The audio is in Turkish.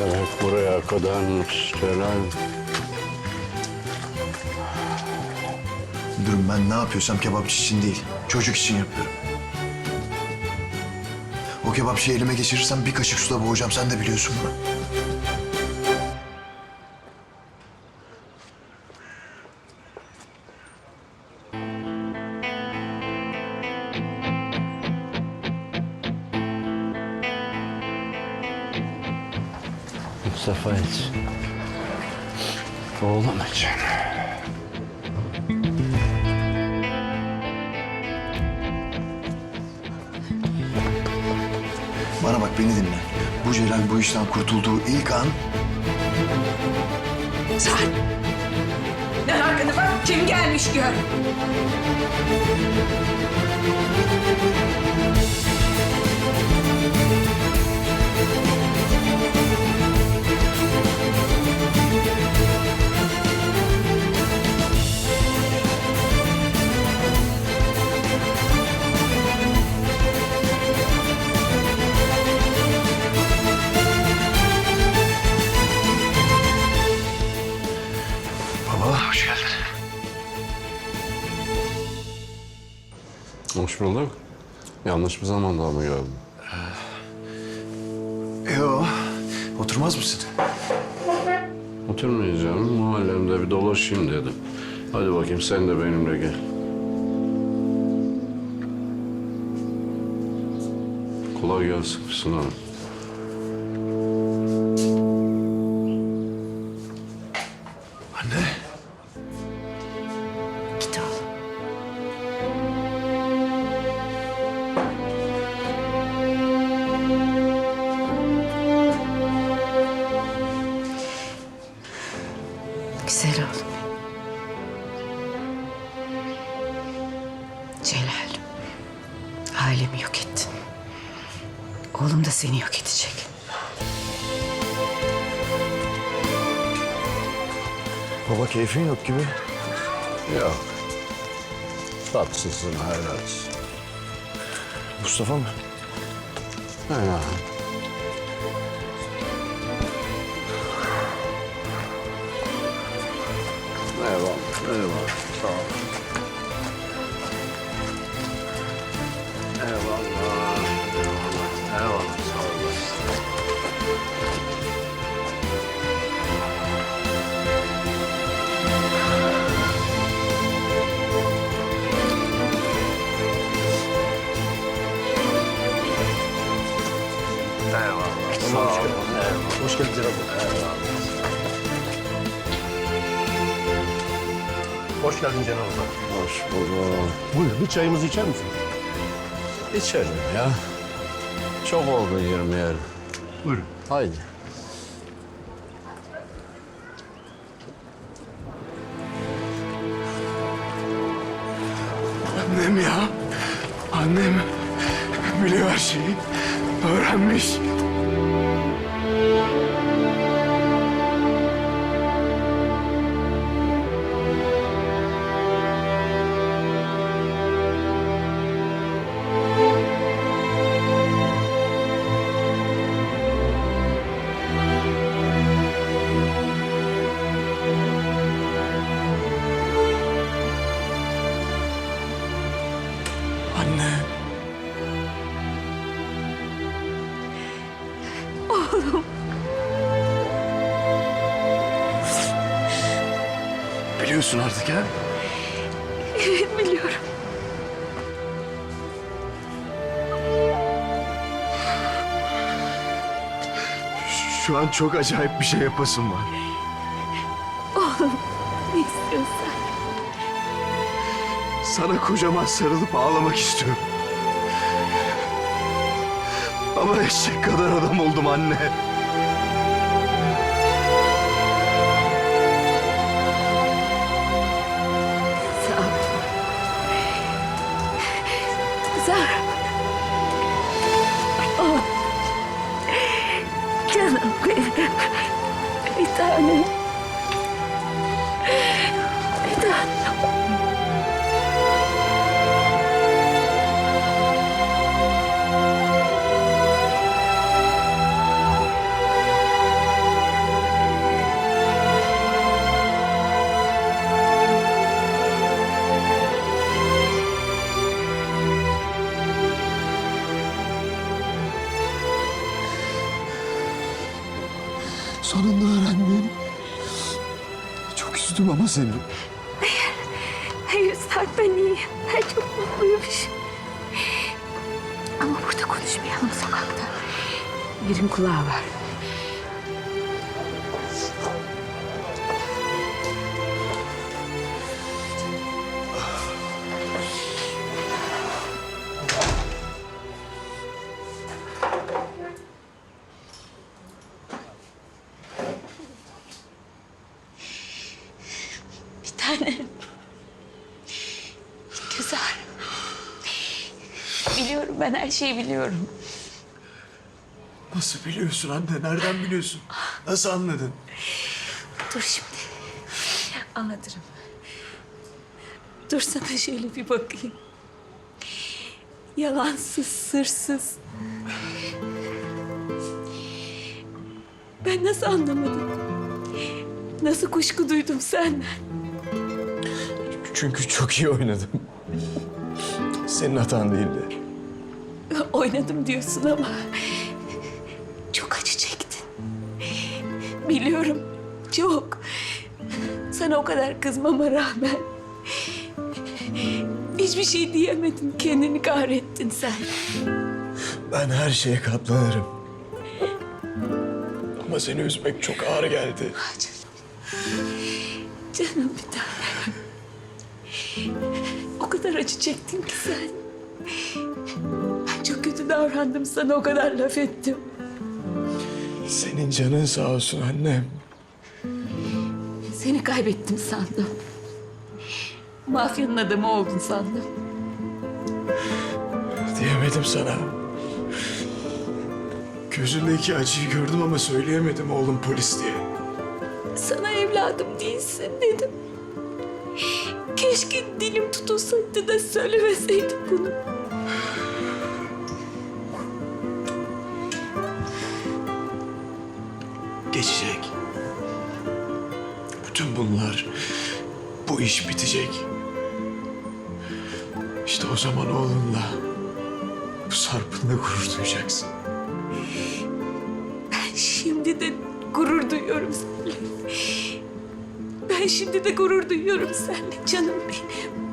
Demek buraya kadarmış Celal. Müdürüm ben ne yapıyorsam kebapçı için değil, çocuk için yapıyorum. O kebapçıyı elime geçirirsem bir kaşık suda boğacağım, sen de biliyorsun bunu. Mustafa için. Oğlum için. Bana bak beni dinle. Bu Celal bu işten kurtulduğu ilk an Sen! Dön arkana bak kim gelmiş gör. Hoş bulduk. Yanlış bir zamanda mı geldin? Yo, oturmaz mısın? Oturmayacağım. Mahallemde bir dolaşayım dedim. Hadi bakayım sen de benimle gel. Kolay gelsin Füsun Hanım. Ailemi yok ettin. Oğlum da seni yok edecek. Baba keyfin yok gibi. Yok. Tatsızsın hayrat. Mustafa mı? Ha. Eyvallah, eyvallah. Sağ ol. Sağ ol. Eyvallah. Hoş geldin Celal. Hoş geldin Cenab Hak. Hoş bulduk. Buyur bir çayımızı içer misin? İçelim ya. Çok oldu yirmi Buyurun. Haydi. Annem ya. Annem biliyor her şeyi. Öğrenmiş. Biliyorsun artık ha? Evet biliyorum. Şu an çok acayip bir şey yapasım var. Ne istiyorsan. Sana kocaman sarılıp ağlamak istiyorum. Ama eşek kadar adam oldum anne. Sonunda öğrendim. Çok üzdüm ama seni. Hayır Sarp ben iyiyim. Ben çok mutluyum. Ama burada konuşmayalım sokakta. Yerin kulağı var. Ben her şeyi biliyorum. Nasıl biliyorsun anne? Nereden biliyorsun? Nasıl anladın? Dur şimdi. Anlatırım. Dur sana şöyle bir bakayım. Yalansız, sırsız. Ben nasıl anlamadım? Nasıl kuşku duydum senden? Çünkü çok iyi oynadım. Senin hatan değildi. Oynadım diyorsun ama çok acı çektin. Biliyorum çok. Sana o kadar kızmama rağmen hiçbir şey diyemedin. Kendini kahrettin sen. Ben her şeye katlanırım. Ama seni üzmek çok ağır geldi. Canım bir tanem. O kadar acı çektin ki sen. Kötü davrandım sana o kadar laf ettim. Senin canın sağ olsun annem. Seni kaybettim sandım. Mafyanın adamı oldun sandım. Diyemedim sana. Gözündeki acıyı gördüm ama söyleyemedim oğlum polis diye. Sana evladım değilsin dedim. Keşke dilim tutulsaydı da söylemeseydim bunu. Geçecek. Bütün bunlar, bu iş bitecek. İşte o zaman oğlunla, bu Sarp'ınla gurur duyacaksın. Ben şimdi de gurur duyuyorum seninle. Ben şimdi de gurur duyuyorum seninle canım benim.